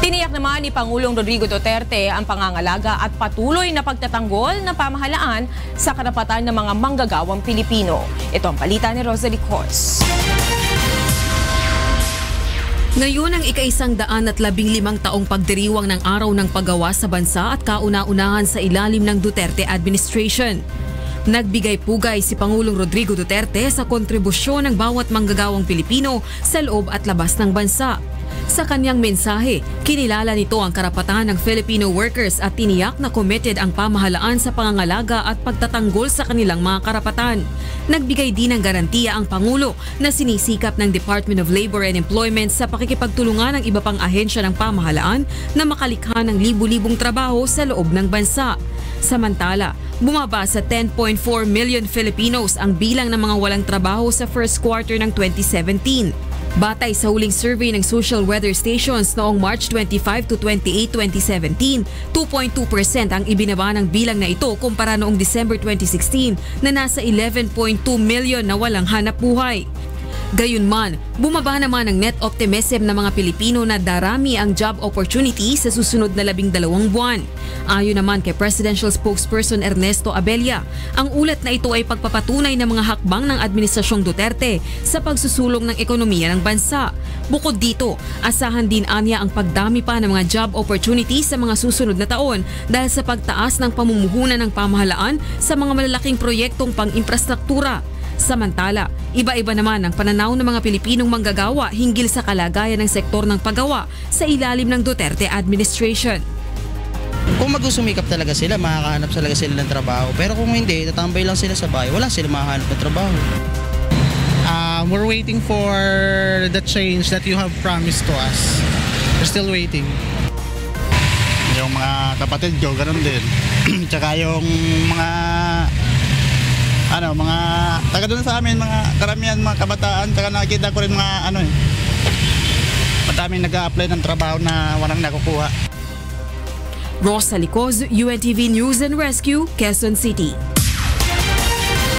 Tiniyak naman ni Pangulong Rodrigo Duterte ang pangangalaga at patuloy na pagtatanggol ng pamahalaan sa karapatan ng mga manggagawang Pilipino. Ito ang palita ni Rosalie Cos. Ngayon ang ikaisang daan at labing limang taong pagdiriwang ng araw ng paggawa sa bansa at kauna-unahan sa ilalim ng Duterte administration. Nagbigay pugay si Pangulong Rodrigo Duterte sa kontribusyon ng bawat manggagawang Pilipino sa loob at labas ng bansa. Sa kanyang mensahe, kinilala nito ang karapatan ng Filipino workers at tiniyak na committed ang pamahalaan sa pangangalaga at pagtatanggol sa kanilang mga karapatan. Nagbigay din ng garantiya ang Pangulo na sinisikap ng Department of Labor and Employment sa pakikipagtulungan ng iba pang ahensya ng pamahalaan na makalikha ng libu-libong trabaho sa loob ng bansa. Samantala, bumaba sa 10.4 million Filipinos ang bilang ng mga walang trabaho sa first quarter ng 2017. Batay sa huling survey ng social weather stations noong March 25 to 28, 2017, 2.2% ang ibinaba ng bilang na ito kumpara noong December 2016 na nasa 11.2 million na walang hanap buhay. Gayunman, bumaba naman ang net optimism ng mga Pilipino na darami ang job opportunity sa susunod na labing dalawang buwan. Ayon naman kay Presidential Spokesperson Ernesto Abella, ang ulat na ito ay pagpapatunay ng mga hakbang ng Administrasyong Duterte sa pagsusulong ng ekonomiya ng bansa. Bukod dito, asahan din anya ang pagdami pa ng mga job opportunities sa mga susunod na taon dahil sa pagtaas ng pamumuhunan ng pamahalaan sa mga malalaking proyektong pang-infrastruktura. Samantala, iba-iba naman ang pananaw ng mga Pilipinong manggagawa hinggil sa kalagayan ng sektor ng paggawa sa ilalim ng Duterte administration. Kung magsusumikap talaga sila, makakahanap talaga sila ng trabaho. Pero kung hindi, tatambay lang sila sa bahay, wala sila makahanap ng trabaho. Uh, we're waiting for the change that you have promised to us. We're still waiting. Yung mga kapatid ko, ganun din. Tsaka yung mga ano, mga taga doon sa amin, mga karamihan mga kabataan, tsaka nakikita ko rin mga ano eh. Madaming nag-a-apply ng trabaho na walang nakukuha. Rosa Licoz, UNTV News and Rescue, Quezon City.